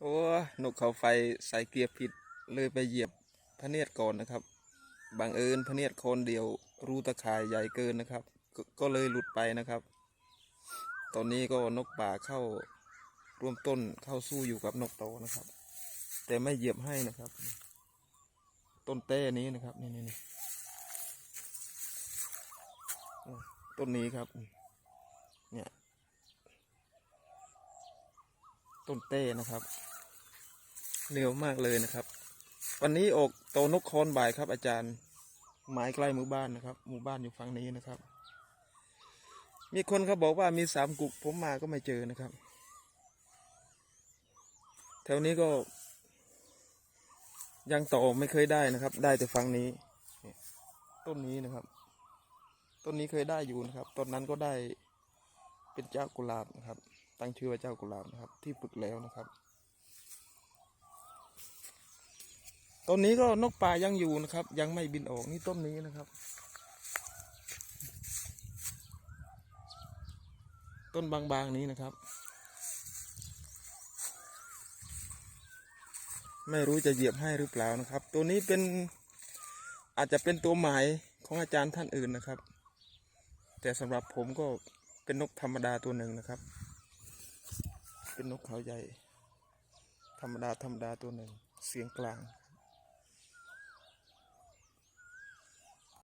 โอ้นกเขาไฟใส่เกียร์ผิดเลยไปเหยียบพระเนียดก่อนนะครับบังเอิญพระเนียดโคนเดียวรูตะข่ายใหญ่เกินนะครับกก็เลยหลุดไปนะครับ ตอนนี้ก็นกป่าเข้าร่วมต้นเข้าสู้อยู่กับนกโตนะครับ แต่ไม่เหยียบให้นะครับ ต้นเต้นี้นะครับนี่นี่นี่ต้นนี้ครับ เนี่ย ต้นเต้นะครับ เร็วมากเลยนะครับ วันนี้ออกโตนกคอนบ่ายครับอาจารย์หมายใกล้หมู่บ้านนะครับ หมู่บ้านอยู่ฝั่งนี้นะครับ มีคนเขาบอกว่ามีสามกุกผมมาก็ไม่เจอนะครับ แถวนี้ก็ ยังต่อไม่เคยได้นะครับ ได้แต่ฝั่งนี้ ต้นนี้นะครับ ต้นนี้เคยได้อยู่นะครับ ต้นนั้นก็ได้เป็นเจ้ากุหลาบนะครับ ตั้งชื่อว่าเจ้ากุหลาบนะครับ ที่ฝึกแล้วนะครับ ต้นนี้ก็นกป่ายังอยู่นะครับ ยังไม่บินออกนี่ต้นนี้นะครับ ต้นบางๆนี้นะครับ ไม่รู้จะเหยียบให้หรือเปล่านะครับ ตัวนี้เป็นอาจจะเป็นตัวหมายของอาจารย์ท่านอื่นนะครับ แต่สำหรับผมก็เป็นนกธรรมดาตัวหนึ่งนะครับ เป็นนกเขาใหญ่ ธรรมดาธรรมดาตัวหนึ่ง เสียงกลาง